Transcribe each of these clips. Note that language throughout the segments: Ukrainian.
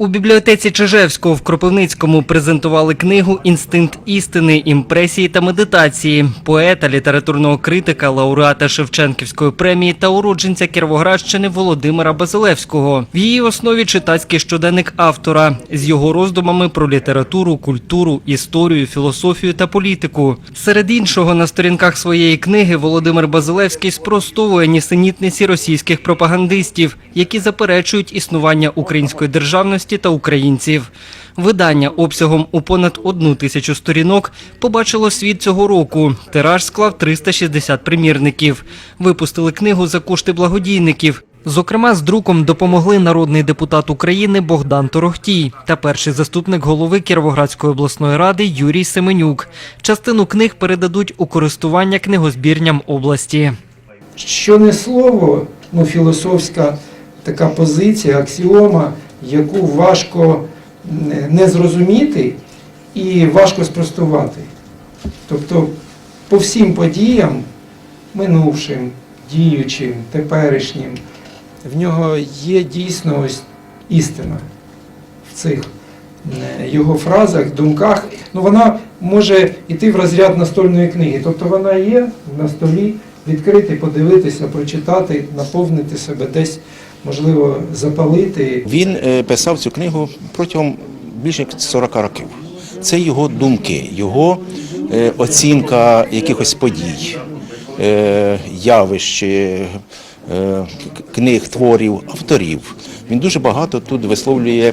У бібліотеці Чижевського в Кропивницькому презентували книгу Інстинкт істини, імпресії та медитації поета, літературного критика, лауреата Шевченківської премії та уродженця Кіровоградщини Володимира Базилевського. В її основі читацький щоденник автора з його роздумами про літературу, культуру, історію, філософію та політику. Серед іншого на сторінках своєї книги Володимир Базилевський спростовує нісенітниці російських пропагандистів, які заперечують існування української державності та українців. Видання обсягом у понад одну тисячу сторінок побачило світ цього року. Тираж склав 360 примірників. Випустили книгу за кошти благодійників. Зокрема, з друком допомогли народний депутат України Богдан Торохтій та перший заступник голови Кіровоградської обласної ради Юрій Семенюк. Частину книг передадуть у користування книгозбірням області. Що не слово, ну філософська така позиція, аксіома, яку важко не- зрозуміти і важко спростувати. Тобто по всім подіям, минувшим, діючим, теперішнім, в нього є дійсно ось істина в цих його фразах, думках. Ну, вона може йти в розряд настольної книги. Тобто вона є на столі, відкрити, подивитися, прочитати, наповнити себе десь, можливо, запалити. Він е, писав цю книгу протягом більше як 40 років. Це його думки, його е, оцінка якихось подій, е, явищ, книг, творів, авторів. Він дуже багато тут висловлює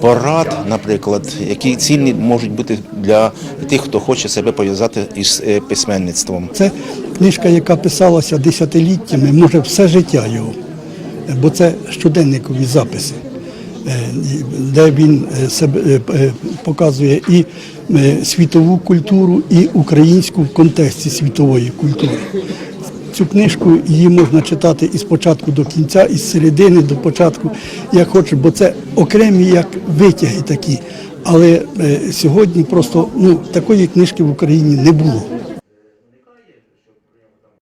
порад, наприклад, які цільні можуть бути для тих, хто хоче себе пов'язати із письменництвом. Це книжка, яка писалася десятиліттями, може все життя його, бо це щоденникові записи, е, де він е, себе е, показує і світову культуру, і українську в контексті світової культури. Цю книжку її можна читати із початку до кінця, із середини до початку, як хочеш, бо це окремі як витяги такі. Але сьогодні просто ну, такої книжки в Україні не було.